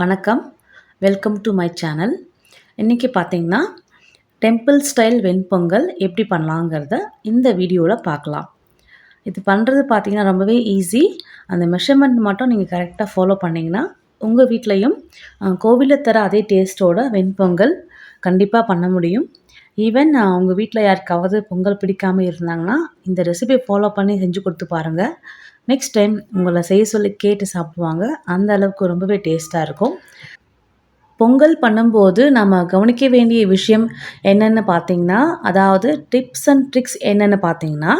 வணக்கம். Welcome to my channel இன்றைக்கி பார்த்தீங்கன்னா டெம்பிள் ஸ்டைல் வெண்பொங்கல் எப்படி பண்ணலாங்கிறத இந்த வீடியோவில் பார்க்கலாம். இது பண்ணுறது பார்த்திங்கன்னா ரொம்பவே ஈஸி அந்த மெஷர்மெண்ட் மட்டும் நீங்கள் கரெக்டாக ஃபாலோ பண்ணிங்கன்னா உங்கள் வீட்லேயும் கோவிலில் தர அதே டேஸ்ட்டோட வெண்பொங்கல் கண்டிப்பாக பண்ண முடியும். ஈவன் உங்கள் வீட்டில் யாருக்காவது பொங்கல் பிடிக்காமல் இருந்தாங்கன்னா இந்த ரெசிபி ஃபாலோ பண்ணி செஞ்சு கொடுத்து பாருங்கள் நெக்ஸ்ட் டைம் உங்களை செய்ய சொல்லி கேட்டு சாப்பிடுவாங்க. அந்த அளவுக்கு ரொம்பவே டேஸ்ட்டாக இருக்கும். பொங்கல் பண்ணும்போது நம்ம கவனிக்க வேண்டிய விஷயம் என்னென்னு பார்த்தீங்கன்னா அதாவது டிப்ஸ் அண்ட் ட்ரிக்ஸ் என்னென்னு பார்த்தீங்கன்னா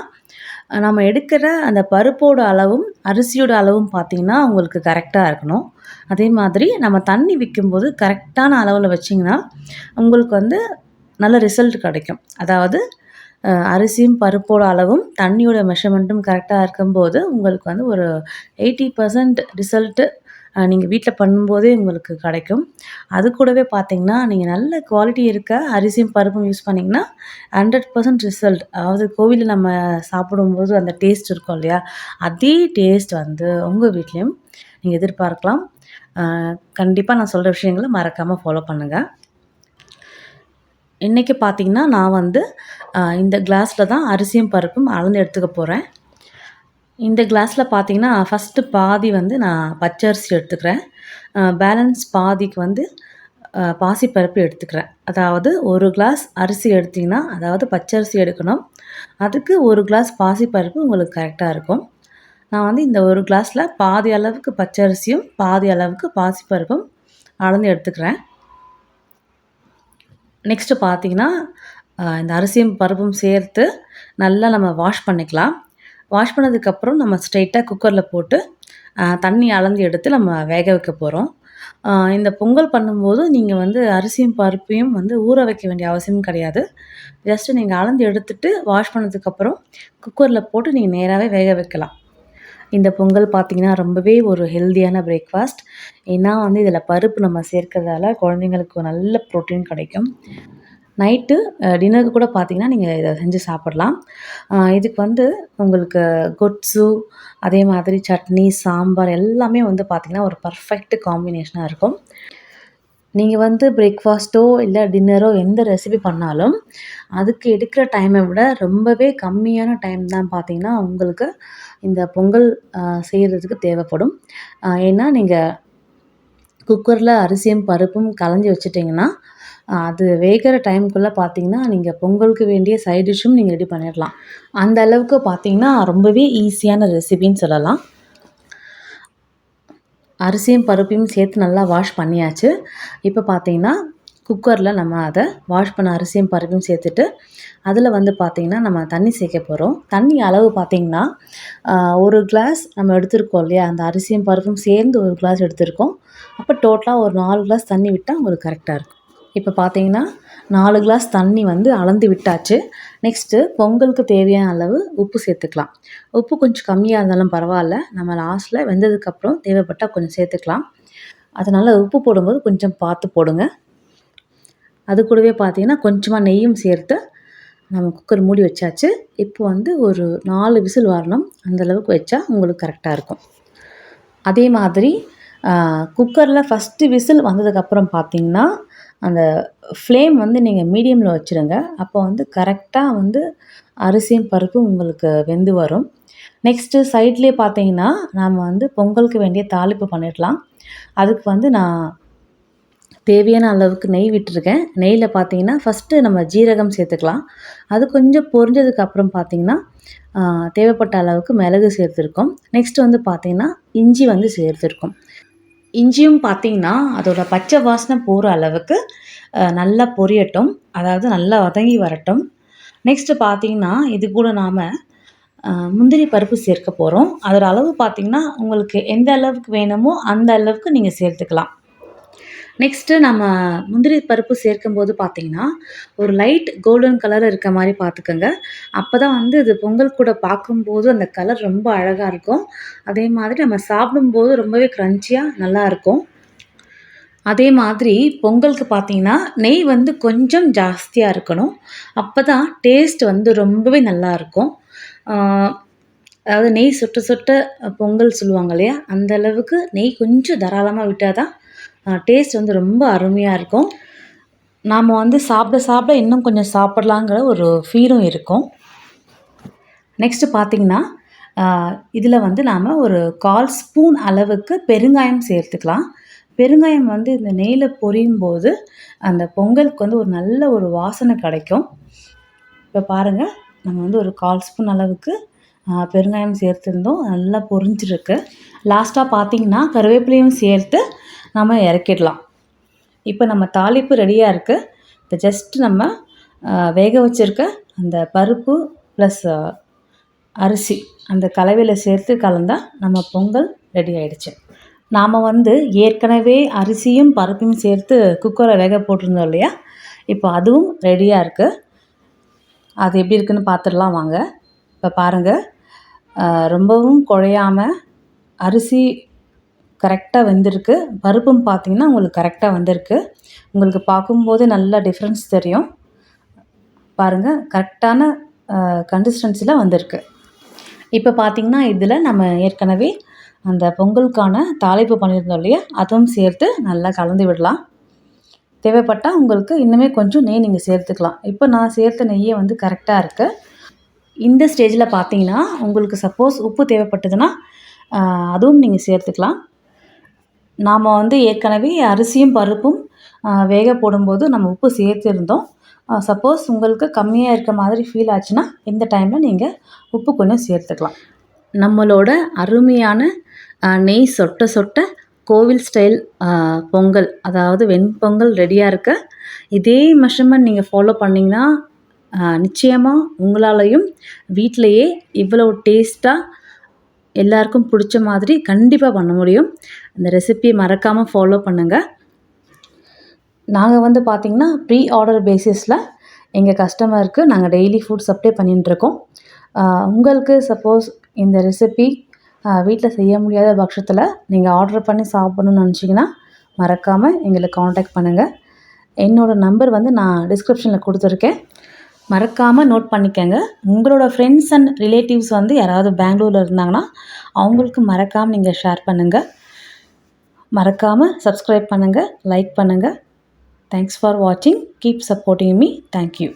நம்ம எடுக்கிற அந்த பருப்போட அளவும் அரிசியோட அளவும் பார்த்திங்கன்னா உங்களுக்கு கரெக்டாக இருக்கணும். அதே மாதிரி நம்ம தண்ணி விற்கும்போது கரெக்டான அளவில் வச்சிங்கன்னா உங்களுக்கு வந்து நல்ல ரிசல்ட் கிடைக்கும். அதாவது அரிசியும் பருப்போட அளவும் தண்ணியோட மெஷர்மெண்ட்டும் கரெக்டாக இருக்கும்போது உங்களுக்கு வந்து ஒரு எயிட்டி பர்சன்ட் ரிசல்ட்டு நீங்கள் வீட்டில் பண்ணும்போதே உங்களுக்கு கிடைக்கும். அது கூடவே பார்த்தீங்கன்னா நீங்கள் நல்ல குவாலிட்டி இருக்க அரிசியும் பருப்பும் யூஸ் பண்ணிங்கன்னா ஹண்ட்ரட் பர்சன்ட் ரிசல்ட் அதாவது கோவிலில் நம்ம சாப்பிடும்போது அந்த டேஸ்ட் இருக்கும் இல்லையா? அதே டேஸ்ட் வந்து உங்கள் வீட்லேயும் நீங்கள் எதிர்பார்க்கலாம். கண்டிப்பாக நான் சொல்கிற விஷயங்களை மறக்காமல் ஃபாலோ பண்ணுங்கள் இன்றைக்கி பார்த்திங்கன்னா நான் வந்து இந்த கிளாஸில் தான் அரிசியும் பருப்பும் அளந்து எடுத்துக்க போகிறேன் இந்த கிளாஸில் பார்த்திங்கன்னா ஃபஸ்ட்டு பாதி வந்து நான் பச்சை அரிசி எடுத்துக்கிறேன் பேலன்ஸ் பாதிக்கு வந்து பாசிப்பருப்பு எடுத்துக்கிறேன். அதாவது ஒரு கிளாஸ் அரிசி எடுத்திங்கன்னா அதாவது பச்சரிசி எடுக்கணும். அதுக்கு ஒரு கிளாஸ் பாசிப்பருப்பு உங்களுக்கு கரெக்டாக இருக்கும். நான் வந்து இந்த ஒரு கிளாஸில் பாதி அளவுக்கு பச்சரிசியும் பாதி அளவுக்கு பாசிப்பருப்பும் அளந்து எடுத்துக்கிறேன். நெக்ஸ்ட்டு பார்த்தீங்கன்னா இந்த அரிசியும் பருப்பும் சேர்த்து நல்லா நம்ம வாஷ் பண்ணிக்கலாம். வாஷ் பண்ணதுக்கப்புறம் நம்ம ஸ்ட்ரைட்டாக குக்கரில் போட்டு தண்ணி அளந்து எடுத்து நம்ம வேக வைக்க போகிறோம் இந்த பொங்கல் பண்ணும்போது நீங்கள் வந்து அரிசியும் பருப்பையும் வந்து ஊற வைக்க வேண்டிய அவசியம் கிடையாது. ஜஸ்ட்டு நீங்கள் அளந்து எடுத்துட்டு வாஷ் பண்ணதுக்கப்புறம் குக்கரில் போட்டு நீங்கள் நேராகவே வேக வைக்கலாம். இந்த பொங்கல் பார்த்திங்கன்னா ரொம்பவே ஒரு ஹெல்த்தியான பிரேக்ஃபாஸ்ட் ஏன்னா வந்து இதில் பருப்பு நம்ம சேர்க்கறதால குழந்தைங்களுக்கு நல்ல ப்ரோட்டீன் கிடைக்கும். நைட்டு டின்னருக்கு கூட பார்த்திங்கன்னா நீங்கள் இதை செஞ்சு சாப்பிட்லாம். இதுக்கு வந்து உங்களுக்கு கொட்ஸு அதே மாதிரி சட்னி சாம்பார் எல்லாமே வந்து பார்த்திங்கன்னா ஒரு பர்ஃபெக்ட் காம்பினேஷனாக இருக்கும். நீங்கள் வந்து பிரேக்ஃபாஸ்ட்டோ இல்லை டின்னரோ எந்த ரெசிபி பண்ணாலும் அதுக்கு எடுக்கிற டைமை விட ரொம்பவே கம்மியான டைம் தான் பார்த்தீங்கன்னா உங்களுக்கு இந்த பொங்கல் செய்கிறதுக்கு தேவைப்படும். ஏன்னா நீங்கள் குக்கரில் அரிசியும் பருப்பும் கலஞ்சி வச்சுட்டிங்கன்னா அது வேகிற டைமுக்குள்ளே பார்த்தீங்கன்னா நீங்கள் பொங்கலுக்கு வேண்டிய சைட் டிஷ்ஷும் நீங்கள் ரெடி பண்ணிடலாம் அந்த அளவுக்கு பார்த்தீங்கன்னா ரொம்பவே ஈஸியான ரெசிபின்னு சொல்லலாம். அரிசியும் பருப்பையும் சேர்த்து நல்லா வாஷ் பண்ணியாச்சு. இப்போ பார்த்தீங்கன்னா குக்கரில் நம்ம அதை வாஷ் பண்ண அரிசியும் பருப்பையும் சேர்த்துட்டு அதில் வந்து பார்த்திங்கன்னா நம்ம தண்ணி சேர்க்க போகிறோம் தண்ணி அளவு பார்த்திங்கன்னா ஒரு கிளாஸ் நம்ம எடுத்துருக்கோம் இல்லையா? அந்த அரிசியும் பருப்பும் சேர்ந்து ஒரு கிளாஸ் எடுத்திருக்கோம். அப்போ டோட்டலாக ஒரு நாலு கிளாஸ் தண்ணி விட்டால் உங்களுக்கு கரெக்டாக இருக்கும். இப்போ பார்த்தீங்கன்னா நாலு கிளாஸ் தண்ணி வந்து அளந்து விட்டாச்சு. நெக்ஸ்ட்டு பொங்கலுக்கு தேவையான அளவு உப்பு சேர்த்துக்கலாம். உப்பு கொஞ்சம் கம்மியாக இருந்தாலும் பரவாயில்ல. நம்ம லாஸ்ட்டில் வெந்ததுக்கப்புறம் தேவைப்பட்டால் கொஞ்சம் சேர்த்துக்கலாம். அதனால் உப்பு போடும்போது கொஞ்சம் பார்த்து போடுங்க. அது கூடவே பார்த்தீங்கன்னா கொஞ்சமாக நெய்யும் சேர்த்து நம்ம குக்கர் மூடி வச்சாச்சு. இப்போ வந்து ஒரு நாலு விசில் வரணும். அந்தளவுக்கு வச்சா உங்களுக்கு கரெக்டாக இருக்கும். அதே மாதிரி குக்கரில் ஃபஸ்ட்டு விசில் வந்ததுக்கப்புறம் பார்த்தீங்கன்னா அந்த ஃப்ளேம் வந்து நீங்கள் மீடியமில் வச்சுருங்க. அப்போ வந்து கரெக்டாக வந்து அரிசியும் பருப்பும் உங்களுக்கு வெந்து வரும். நெக்ஸ்ட்டு சைட்லேயே பார்த்தீங்கன்னா நாம் வந்து பொங்கலுக்கு வேண்டிய தாளிப்பு பண்ணிடலாம். அதுக்கு வந்து நான் தேவையான அளவுக்கு நெய் விட்டுருக்கேன். நெய்யில் பார்த்தீங்கன்னா ஃபஸ்ட்டு நம்ம ஜீரகம் சேர்த்துக்கலாம். அது கொஞ்சம் பொரிஞ்சதுக்கு அப்புறம் பார்த்தீங்கன்னா தேவைப்பட்ட அளவுக்கு மிளகு சேர்த்துருக்கோம். நெக்ஸ்ட் வந்து பார்த்திங்கன்னா இஞ்சி வந்து சேர்த்துருக்கோம். இஞ்சியும் பார்த்திங்கன்னா அதோட பச்சை வாசனை போகிற அளவுக்கு நல்லா பொரியட்டும். அதாவது நல்லா வதங்கி வரட்டும். நெக்ஸ்ட்டு பார்த்திங்கன்னா இது கூட நாம் முந்திரி பருப்பு சேர்க்க போகிறோம் அதோட அளவு பார்த்திங்கன்னா உங்களுக்கு எந்த அளவுக்கு வேணுமோ அந்த அளவுக்கு நீங்கள் சேர்த்துக்கலாம். நெக்ஸ்ட்டு நம்ம முந்திரி பருப்பு சேர்க்கும்போது பார்த்தீங்கன்னா ஒரு லைட் கோல்டன் கலர் இருக்க மாதிரி பார்த்துக்கோங்க அப்போ தான் வந்து இது பொங்கல் கூட பார்க்கும்போது அந்த கலர் ரொம்ப அழகாக இருக்கும். அதே மாதிரி நம்ம சாப்பிடும்போது ரொம்பவே க்ரன்ச்சியாக நல்லாயிருக்கும் அதே மாதிரி பொங்கலுக்கு பார்த்தீங்கன்னா நெய் வந்து கொஞ்சம் ஜாஸ்தியாக இருக்கணும். அப்போ தான் டேஸ்ட் வந்து ரொம்பவே நல்லாயிருக்கும் அதாவது நெய் சுட்ட சுட்ட பொங்கல் சொல்லுவாங்க இல்லையா? அந்த அளவுக்கு நெய் கொஞ்சம் தாராளமாக விட்டால் தான் டேஸ்ட் வந்து ரொம்ப அருமையாக இருக்கும். நாம் வந்து சாப்பிட சாப்பிட இன்னும் கொஞ்சம் சாப்பிட்லாங்கிற ஒரு ஃபீலும் இருக்கும். நெக்ஸ்ட்டு பார்த்திங்கன்னா இதில் வந்து நாம் ஒரு கால் ஸ்பூன் அளவுக்கு பெருங்காயம் சேர்த்துக்கலாம். பெருங்காயம் வந்து இந்த நெய்யில் பொரியும் போது அந்த பொங்கலுக்கு வந்து ஒரு நல்ல ஒரு வாசனை கிடைக்கும். இப்போ பாருங்கள் நம்ம வந்து ஒரு கால் ஸ்பூன் அளவுக்கு பெருங்காயம் சேர்த்துருந்தோம். நல்லா பொரிஞ்சிருக்கு. லாஸ்ட்டாக பார்த்தீங்கன்னா கருவேப்பிலையும் சேர்த்து நம்ம இறக்கிடலாம். இப்போ நம்ம தாளிப்பு ரெடியாக இருக்குது இப்போ ஜஸ்ட் நம்ம வேக வச்சுருக்க அந்த பருப்பு ப்ளஸ் அரிசி அந்த கலவையில் சேர்த்து கலந்தால் நம்ம பொங்கல் ரெடி ஆகிடுச்சு நாம் வந்து ஏற்கனவே அரிசியும் பருப்பையும் சேர்த்து குக்கரை வேக போட்டிருந்தோம் இல்லையா? இப்போ அதுவும் ரெடியாக இருக்குது அது எப்படி இருக்குன்னு பார்த்துடலாம் வாங்க. இப்போ பாருங்கள் ரொம்பவும் குழையாமல் அரிசி கரெக்டாக வெந்திருக்கு. பருப்பும் பார்த்திங்கன்னா உங்களுக்கு கரெக்டாக வந்திருக்கு. உங்களுக்கு பார்க்கும்போது நல்லா டிஃப்ரென்ஸ் தெரியும். பாருங்கள் கரெக்டான கன்சிஸ்டன்சியில் வந்திருக்கு. இப்போ பார்த்திங்கன்னா இதில் நம்ம ஏற்கனவே அந்த பொங்கலுக்கான தாளிப்பு பண்ணியிருந்தோம் இல்லையா? அதுவும் சேர்த்து நல்லா கலந்து விடலாம். தேவைப்பட்டால் உங்களுக்கு இன்னுமே கொஞ்சம் நெய் நீங்கள் சேர்த்துக்கலாம். இப்போ நான் சேர்த்த நெய்யே வந்து கரெக்டாக இருக்குது இந்த ஸ்டேஜில் பார்த்தீங்கன்னா உங்களுக்கு சப்போஸ் உப்பு தேவைப்பட்டதுன்னா அதுவும் நீங்கள் சேர்த்துக்கலாம். நாம் வந்து ஏற்கனவே அரிசியும் பருப்பும் வேக போடும்போது நம்ம உப்பு சேர்த்துருந்தோம். சப்போஸ் உங்களுக்கு கம்மியாக இருக்க மாதிரி ஃபீல் ஆச்சுன்னா இந்த டைமில் நீங்கள் உப்பு கொஞ்சம் சேர்த்துக்கலாம். நம்மளோட அருமையான நெய் சொட்ட சொட்ட கோவில் ஸ்டைல் பொங்கல் அதாவது வெண்பொங்கல் ரெடியாக இருக்க இதே மெஷர்மெண்ட் நீங்கள் ஃபாலோ பண்ணிங்கன்னா நிச்சயமாக உங்களாலையும் வீட்டிலையே இவ்வளோ டேஸ்ட்டாக எல்லாருக்கும் பிடிச்ச மாதிரி கண்டிப்பாக பண்ண முடியும். அந்த ரெசிப்பியை மறக்காமல் ஃபாலோ பண்ணுங்கள் நாங்கள் வந்து பார்த்திங்கன்னா ப்ரீ ஆர்டர் பேசிஸில் எங்கள் கஸ்டமருக்கு நாங்கள் டெய்லி ஃபுட் சப்ளை பண்ணிட்டுருக்கோம் உங்களுக்கு சப்போஸ் இந்த ரெசிபி வீட்டில் செய்ய முடியாத பட்சத்தில் நீங்கள் ஆர்டர் பண்ணி சாப்பிட்ணுன்னு நினச்சிங்கன்னா மறக்காமல் எங்களை காண்டாக்ட் பண்ணுங்கள் என்னோடய நம்பர் வந்து நான் டிஸ்கிரிப்ஷனில் கொடுத்துருக்கேன். மறக்காமல் நோட் பண்ணிக்கோங்க. உங்களோட ஃப்ரெண்ட்ஸ் அண்ட் ரிலேட்டிவ்ஸ் வந்து யாராவது பெங்களூரில் இருந்தாங்கன்னா அவங்களுக்கு மறக்காமல் நீங்கள் ஷேர் பண்ணுங்கள் மறக்காமல் சப்ஸ்கிரைப் பண்ணுங்கள் லைக் பண்ணுங்கள் தேங்க்ஸ் ஃபார் வாட்சிங் keep supporting me thank you